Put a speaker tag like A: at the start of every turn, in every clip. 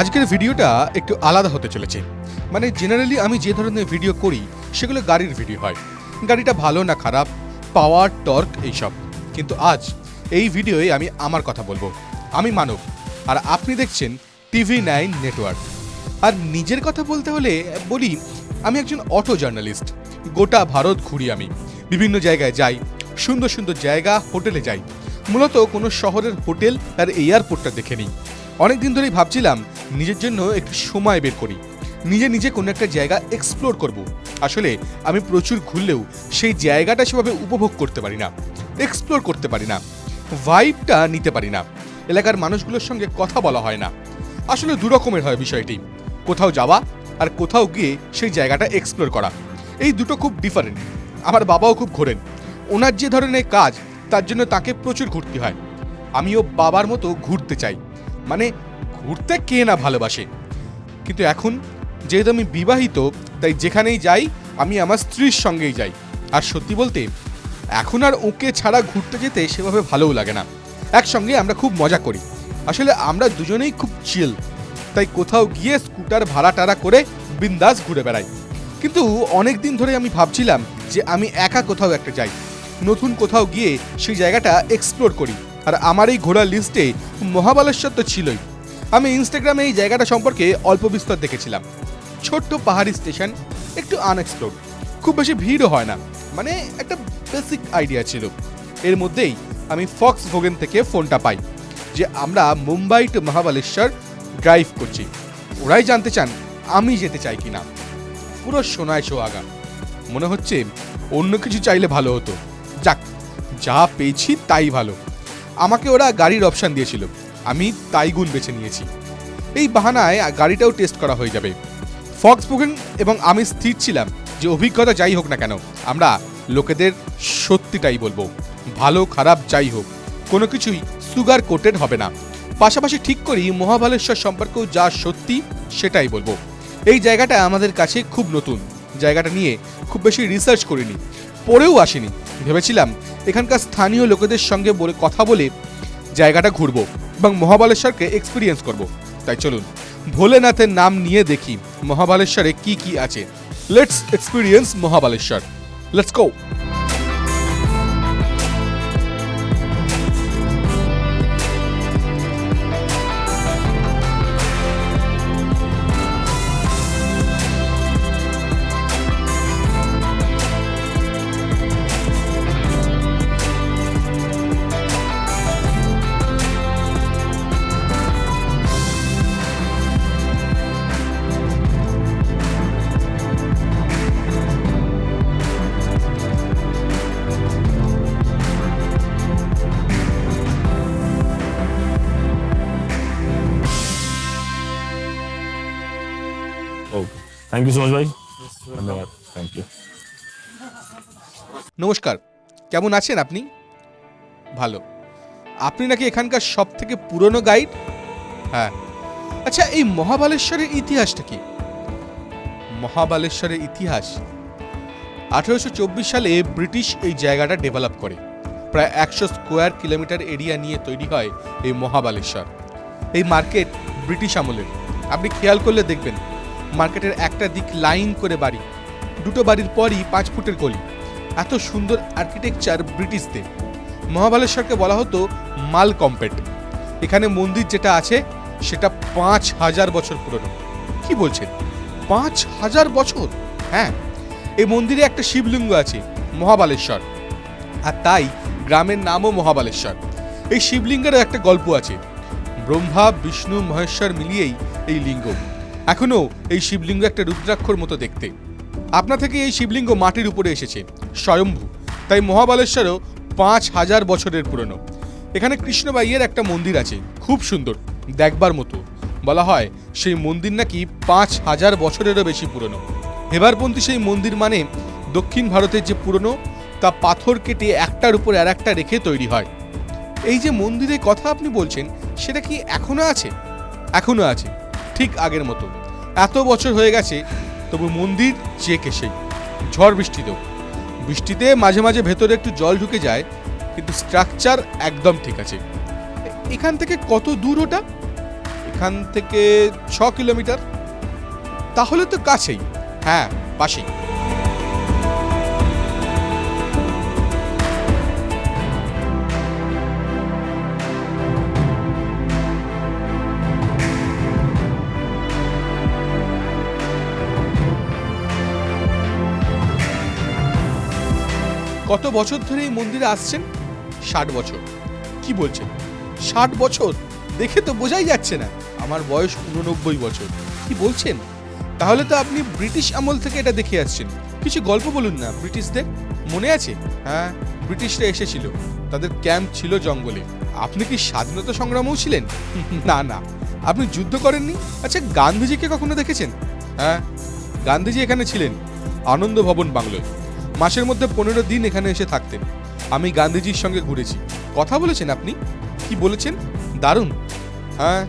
A: আজকের ভিডিওটা একটু আলাদা হতে চলেছে। মানে জেনারেলি আমি যে ধরনের ভিডিও করি, সেগুলো গাড়ির ভিডিও হয়। গাড়িটা ভালো না খারাপ পাওয়ার টর্ক এইসব। কিন্তু আজ এই ভিডিওয়ে আমি আমার কথা বলব। আমি মানব। আর আপনি দেখছেন টিভি নাইন নেটওয়ার্ক আর নিজের কথা বলতে হলে বলি, আমি একজন অটো জার্নালিস্ট গোটা ভারত ঘুরি আমি। বিভিন্ন জায়গায় যাই, সুন্দর সুন্দর জায়গা, হোটেলে যাই। মূলত কোনো শহরের হোটেল আর এয়ারপোর্টটা দেখে নিই। অনেকদিন ধরেই ভাবছিলাম নিজের জন্য একটু সময় বের করি। নিজে নিজে কোনো একটা জায়গা এক্সপ্লোর করব। আসলে আমি প্রচুর ঘুরলেও সেই জায়গাটা সেভাবে উপভোগ করতে পারি না এক্সপ্লোর করতে পারি না ভাইবটা নিতে পারি না। এলাকার মানুষগুলোর সঙ্গে কথা বলা হয় না। আসলে দু রকমের হয় বিষয়টি, কোথাও যাওয়া আর কোথাও গিয়ে সেই জায়গাটা এক্সপ্লোর করা। এই দুটো খুব ডিফারেন্ট আমার বাবাও খুব ঘোরেন। ওনার যে ধরনের কাজ, তার জন্য তাকে প্রচুর ঘুরতে হয়। আমিও বাবার মতো ঘুরতে চাই। মানে ঘুরতে কে না ভালোবাসে। কিন্তু এখন, যেহেতু আমি বিবাহিত, তাই যেখানেই যাই, আমি আমার স্ত্রীর সঙ্গেই যাই। আর সত্যি বলতে, এখন আর ওকে ছাড়া ঘুরতে যেতে সেভাবে ভালোও লাগে না। একসঙ্গে আমরা খুব মজা করি। আসলে আমরা দুজনেই খুব চিল তাই কোথাও গিয়ে স্কুটার ভাড়া টাড়া করে বিন্দাস ঘুরে বেড়াই। কিন্তু অনেক দিন ধরে আমি ভাবছিলাম যে আমি একা কোথাও একটা যাই। নতুন কোথাও গিয়ে সেই জায়গাটা এক্সপ্লোর করি। আর আমার এই ঘোরার লিস্টে মহাবালেশ্বর তো ছিলই। আমি ইনস্টাগ্রামে এই জায়গাটা সম্পর্কে অল্প বিস্তর দেখেছিলাম। ছোট্ট পাহাড়ি স্টেশন, একটু আনএক্সপ্লোর খুব বেশি ভিড়ও হয় না মানে একটা বেসিক আইডিয়া ছিল। এর মধ্যেই আমি ফক্স ভোগেন থেকে ফোনটা পাই, যে আমরা মুম্বাই টু মহাবালেশ্বর ড্রাইভ করছি। ওরাই জানতে চান আমি যেতে চাই কিনা। পুরো সোনায় সোহাগা। মনে হচ্ছে অন্য কিছু চাইলে ভালো হতো। যাক, যা পেয়েছি তাই ভালো। আমাকে ওরা গাড়ির অপশান দিয়েছিল। আমি তাইগুন বেছে নিয়েছি। এই বাহানায় গাড়িটাও টেস্ট করা হয়ে যাবে। ফক্স বুকিং এবং আমি স্থির ছিলাম যে অভিজ্ঞতা যাই হোক না কেন, আমরা লোকেদের সত্যিটাই বলব। ভালো, খারাপ যাই হোক, কোনো কিছুই সুগার কোটেড হবে না। পাশাপাশি ঠিক করি মহাবালেশ্বর সম্পর্কেও যা সত্যি সেটাই বলব। এই জায়গাটা আমাদের কাছে খুব নতুন। জায়গাটা নিয়ে খুব বেশি রিসার্চ করিনি। পড়েও আসিনি। ভেবেছিলাম এখানকার স্থানীয় লোকেদের সঙ্গে বলে কথা বলে জায়গাটা ঘুরবো। এবং মহাবালেশ্বরকে এক্সপিরিয়েন্স করব। তাই চলুন, ভোলেনাথের নাম নিয়ে দেখি মহাবালেশ্বরে কি কি আছে। Let's experience Mahabaleshwar. Let's go
B: thank you so much ভাই ধন্যবাদ থ্যাংক ইউ
A: নমস্কার কেমন আছেন আপনি? ভালো। আপনি নাকি এখানকার সব থেকে পুরনো গাইড? হ্যাঁ। আচ্ছা এই মহাবালেশ্বরের ইতিহাসটা কি? মহাবালেশ্বরের ইতিহাস আঠেরোশো চব্বিশ সালে ব্রিটিশ এই জায়গাটা ডেভেলপ করে। প্রায় একশো স্কোয়ার কিলোমিটার এরিয়া নিয়ে তৈরি হয় এই মহাবালেশ্বর। এই মার্কেট ব্রিটিশ আমলের। আপনি খেয়াল করলে দেখবেন মার্কেটের একটা দিক লাইন করে বাড়ি। দুটো বাড়ির পরই পাঁচ ফুটের গলি। এত সুন্দর আর্কিটেকচার ব্রিটিশদের। মহাবালেশ্বরকে বলা হতো মাল কম্পেট এখানে মন্দির যেটা আছে, সেটা পাঁচ হাজার বছর পুরনো। কি বলছেন? পাঁচ হাজার বছর? হ্যাঁ এই মন্দিরে একটা শিবলিঙ্গ আছে, মহাবালেশ্বর। আর তাই গ্রামের নামও মহাবালেশ্বর। এই শিবলিঙ্গেরও একটা গল্প আছে। ব্রহ্মা, বিষ্ণু, মহেশ্বর মিলিয়েই এই লিঙ্গ। এখনও এই শিবলিঙ্গ একটা রুদ্রাক্ষর মতো দেখতে। আপনা থেকে এই শিবলিঙ্গ মাটির উপরে এসেছে, স্বয়ম্ভু। তাই মহাবালেশ্বরও পাঁচ হাজার বছরের পুরনো। এখানে কৃষ্ণবাইয়ের একটা মন্দির আছে, খুব সুন্দর, দেখবার মতো। বলা হয় সেই মন্দির নাকি পাঁচ হাজার বছরেরও বেশি পুরনো। হেবারপন্থী সেই মন্দির মানে দক্ষিণ ভারতের যে পুরনো, তা পাথর কেটে একটার উপর আর একটা রেখে তৈরি হয়। এই যে মন্দিরের কথা আপনি বলছেন, সেটা কি এখনও আছে? এখনও আছে। ঠিক আগের মতো। এত বছর হয়ে গেছে, তবু মন্দির চেকে সেই ঝড় বৃষ্টিতেও বৃষ্টিতে মাঝে মাঝে ভেতরে একটু জল ঢুকে যায়, কিন্তু স্ট্রাকচার একদম ঠিক আছে। এখান থেকে কত দূর ওটা? এখান থেকে ছ কিলোমিটার। তাহলে তো কাছেই। হ্যাঁ পাশেই। কত বছর ধরে এই মন্দিরে আসছেন? ষাট বছর। কি বলছেন? ষাট বছর? দেখে তো বোঝাই যাচ্ছে না। আমার বয়স উননব্বই বছর। কি বলছেন? তাহলে তো আপনি ব্রিটিশ আমল থেকে এটা দেখে আসছেন। কিছু গল্প বলুন না, ব্রিটিশদের। মনে আছে? হ্যাঁ ব্রিটিশরা এসেছিল। তাদের ক্যাম্প ছিল জঙ্গলে। আপনি কি স্বাধীনতা সংগ্রামও ছিলেন? না না। আপনি যুদ্ধ করেননি? আচ্ছা গান্ধীজিকে কখনো দেখেছেন? হ্যাঁ গান্ধীজি এখানে ছিলেন। আনন্দ ভবন বাংলোয়। মাসের মধ্যে পনেরো দিন এখানে এসে থাকতেন। আমি গান্ধীজির সঙ্গে ঘুরেছি। কথা বলেছেন আপনি? কি বলেছেন? দারুণ। হ্যাঁ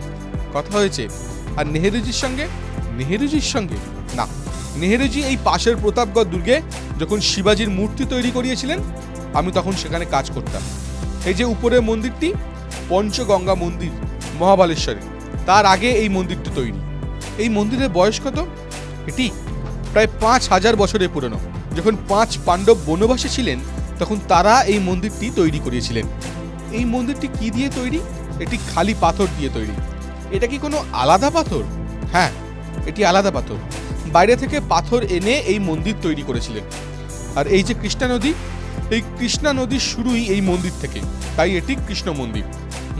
A: কথা হয়েছে। আর নেহেরুজির সঙ্গে? নেহেরুজির সঙ্গে? না। নেহেরুজি এই পাশের প্রতাপগড় দুর্গে যখন শিবাজির মূর্তি তৈরি করিয়েছিলেন, আমি তখন সেখানে কাজ করতাম। এই যে উপরের মন্দিরটি, পঞ্চগঙ্গা মন্দির, মহাবালেশ্বরে, তার আগে এই মন্দিরটি তৈরি। এই মন্দিরের বয়স কত? এটি প্রায় পাঁচ হাজার বছরের পুরনো। যখন পাঁচ পাণ্ডব বনবাসে ছিলেন, তখন তারা এই মন্দিরটি তৈরি করিয়েছিলেন এই মন্দিরটি কি দিয়ে তৈরি? এটি খালি পাথর দিয়ে তৈরি। এটা কি কোনো আলাদা পাথর? হ্যাঁ এটি আলাদা পাথর। বাইরে থেকে পাথর এনে এই মন্দির তৈরি করেছিলেন। আর এই যে কৃষ্ণা নদী, এই কৃষ্ণা নদীর শুরুই এই মন্দির থেকে। তাই এটি কৃষ্ণ মন্দির।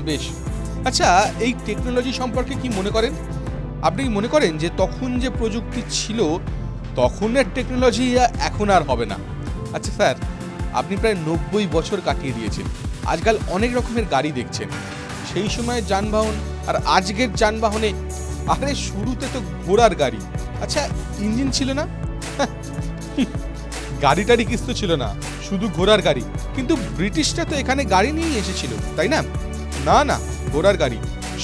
A: বেশ। আচ্ছা এই টেকনোলজি সম্পর্কে কি মনে করেন? আপনি মনে করেন যে তখন যে প্রযুক্তি ছিল তখনের টেকনোলজি এখন আর হবে না। আচ্ছা স্যার, আপনি প্রায় নব্বই বছর কাটিয়ে দিয়েছেন। আজকাল অনেক রকমের গাড়ি দেখছেন। সেই সময়ের যানবাহন আর আজকের যানবাহনে, আরে শুরুতে তো ঘোড়ার গাড়ি। আচ্ছা ইঞ্জিন ছিল না? গাড়ি টাড়ি কিছু ছিল না, শুধু ঘোড়ার গাড়ি। কিন্তু ব্রিটিশরা তো এখানে গাড়ি নিয়েই এসেছিল, তাই না? না না, ঘোড়ার গাড়ি,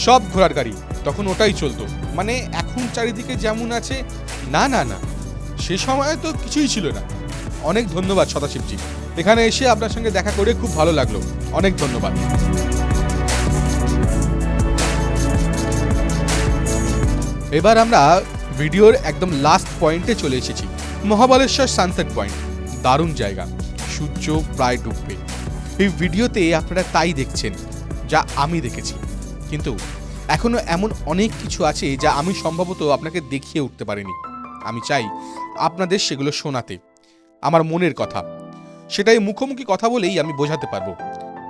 A: সব ঘোড়ার গাড়ি, তখন ওটাই চলতো। মানে এখন চারিদিকে যেমন আছে, না না না। সে সময় তো কিছুই ছিল না। অনেক ধন্যবাদ সদাশিবজি। এখানে এসে আপনার সঙ্গে দেখা করে খুব ভালো লাগল। অনেক ধন্যবাদ। এবার আমরা ভিডিওর একদম লাস্ট পয়েন্টে চলে এসেছি। মহাবালেশ্বর সানসেট পয়েন্ট দারুণ জায়গা। সূর্য প্রায় ডুববে। এই ভিডিওতে আপনারা তাই দেখছেন, যা আমি দেখেছি। কিন্তু এখনও এমন অনেক কিছু আছে যা আমি সম্ভবত আপনাকে দেখিয়ে উঠতে পারিনি। আমি চাই আপনাদের সেগুলো শোনাতে। আমার মনের কথা। সেটাই মুখোমুখি কথা বলেই আমি বোঝাতে পারব।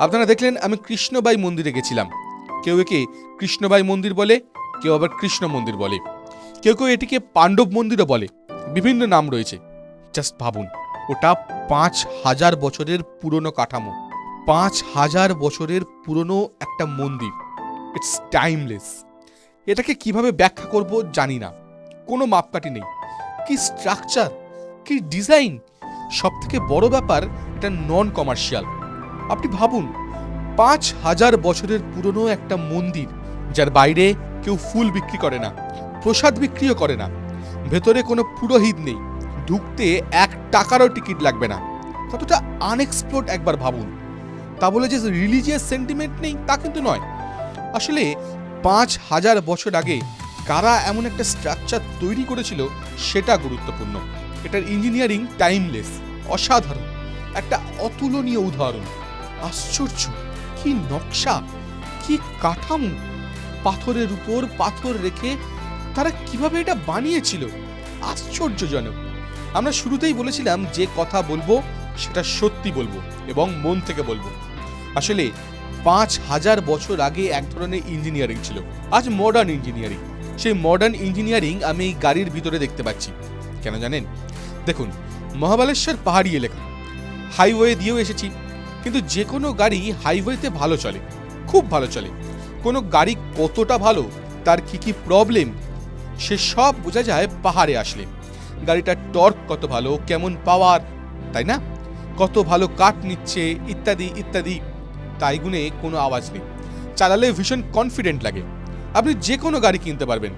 A: আপনারা দেখলেন আমি কৃষ্ণবাই মন্দিরে গেছিলাম। কেউ একে কৃষ্ণবাই মন্দির বলে, কেউ আবার কৃষ্ণ মন্দির বলে। কেউ কেউ এটিকে পাণ্ডব মন্দিরও বলে। বিভিন্ন নাম রয়েছে। জাস্ট ভাবুন, ওটা পাঁচ হাজার বছরের পুরনো কাঠামো। পাঁচ হাজার বছরের পুরনো একটা মন্দির। ইটস টাইমলেস এটাকে কীভাবে ব্যাখ্যা করব জানি না। কোনো মাপকাঠি নেই। কি স্ট্রাকচার কি ডিজাইন সব থেকে বড় ব্যাপার এটা নন কমার্শিয়াল আপনি ভাবুন, পাঁচ হাজার বছরের পুরনো একটা মন্দির, যার বাইরে কেউ ফুল বিক্রি করে না, প্রসাদ বিক্রিও করে না, ভেতরে কোনো পুরোহিত নেই, ঢুকতে এক টাকারও টিকিট লাগবে না। কতটা আনএক্সপ্লোর্ড একবার ভাবুন। তা বলে যে রিলিজিয়াস সেন্টিমেন্ট নেই, তা কিন্তু নয়। আসলে পাঁচ হাজার বছর আগে কারা এমন একটা স্ট্রাকচার তৈরি করেছিল সেটা গুরুত্বপূর্ণ। এটার ইঞ্জিনিয়ারিং টাইমলেস অসাধারণ। একটা অতুলনীয় উদাহরণ। আশ্চর্য, কি নকশা, কি কাঠামো। পাথরের উপর পাথর রেখে তারা কীভাবে এটা বানিয়েছিল? আশ্চর্যজনক। আমরা শুরুতেই বলেছিলাম যে কথা বলব, সেটা সত্যি বলব এবং মন থেকে বলব। আসলে পাঁচ হাজার বছর আগে এক ধরনের ইঞ্জিনিয়ারিং ছিল। আজ মডার্ন ইঞ্জিনিয়ারিং সেই মডার্ন ইঞ্জিনিয়ারিং আমি এই গাড়ির ভিতরে দেখতে পাচ্ছি। কেন জানেন? দেখুন, মহাবালেশ্বর পাহাড়ি এলাকা। হাইওয়ে দিয়েও এসেছি, কিন্তু যে কোনো গাড়ি হাইওয়েতে ভালো চলে, খুব ভালো চলে। কোনো গাড়ি কতটা ভালো, তার কি কি প্রবলেম সে সব বোঝা যায় পাহাড়ে আসলে। গাড়িটার টর্ক কত ভালো, কেমন পাওয়ার তাই না? কত ভালো কাট নিচ্ছে, ইত্যাদি ইত্যাদি। তাই গুণে কোনো আওয়াজ নেই। চালালে ভীষণ কনফিডেন্ট লাগে। আপনি যে কোনো গাড়ি কিনতে পারবেন।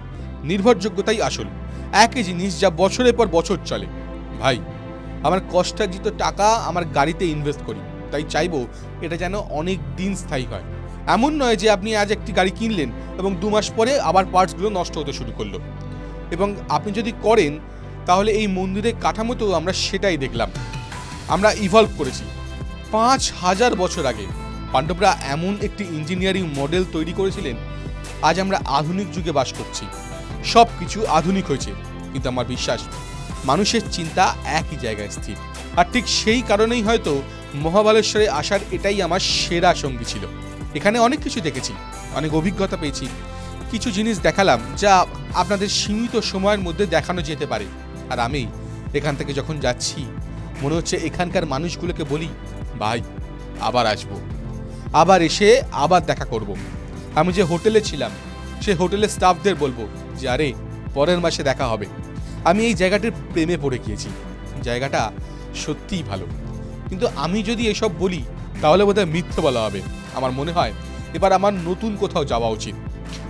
A: নির্ভরযোগ্যতাই আসল। একই জিনিস যা বছরের পর বছর চলে। ভাই, আমার কষ্টার্জিত টাকা আমার গাড়িতে ইনভেস্ট করি। তাই চাইব এটা যেন অনেক দিন স্থায়ী হয়। এমন নয় যে আপনি আজ একটি গাড়ি কিনলেন এবং দু মাস পরে আবার পার্টসগুলো নষ্ট হতে শুরু করল। এবং আপনি যদি করেন, তাহলে এই মন্দিরের কাঠামোতেও আমরা সেটাই দেখলাম। আমরা ইভলভ করেছি। পাঁচ হাজার বছর আগে পাণ্ডবরা এমন একটি ইঞ্জিনিয়ারিং মডেল তৈরি করেছিলেন আজ আমরা আধুনিক যুগে বাস করছি। সব কিছু আধুনিক হয়েছে, কিন্তু আমার বিশ্বাস, মানুষের চিন্তা একই জায়গায় স্থির। আর ঠিক সেই কারণেই হয়তো মহাবালেশ্বরে আসার এটাই আমার সেরা সঙ্গী ছিল। এখানে অনেক কিছু দেখেছি, অনেক অভিজ্ঞতা পেয়েছি। কিছু জিনিস দেখালাম যা আপনাদের সীমিত সময়ের মধ্যে দেখানো যেতে পারে। আর আমি এখান থেকে যখন যাচ্ছি, মনে হচ্ছে এখানকার মানুষগুলোকে বলি, ভাই, আবার আসব। আবার এসে আবার দেখা করব। আমি যে হোটেলে ছিলাম, সে হোটেলের স্টাফদের বলব যে, আরে, পরের মাসে দেখা হবে। আমি এই জায়গাটির প্রেমে পড়ে গিয়েছি। জায়গাটা সত্যিই ভালো। কিন্তু আমি যদি এসব বলি, তাহলে বোধহয় মিথ্যে বলা হবে। আমার মনে হয়, এবার আমার নতুন কোথাও যাওয়া উচিত।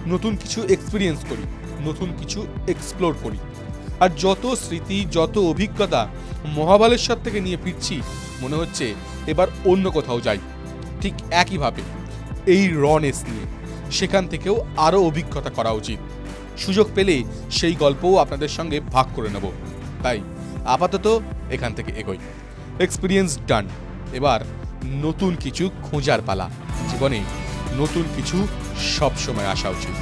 A: নতুন কিছু এক্সপিরিয়েন্স করি, নতুন কিছু এক্সপ্লোর করি। আর যত স্মৃতি, যত অভিজ্ঞতা মহাবালেশ্বর থেকে নিয়ে ফিরছি, মনে হচ্ছে এবার অন্য কোথাও যাই। ঠিক একইভাবে, এই রনেস নিয়ে। সেখান থেকেও আরও অভিজ্ঞতা করা উচিত। সুযোগ পেলে সেই গল্পও আপনাদের সঙ্গে ভাগ করে নেব। তাই আপাতত এখান থেকে এগোই। এক্সপিরিয়েন্স ডান এবার নতুন কিছু খোঁজার পালা। জীবনে নতুন কিছু সবসময় আসা উচিত।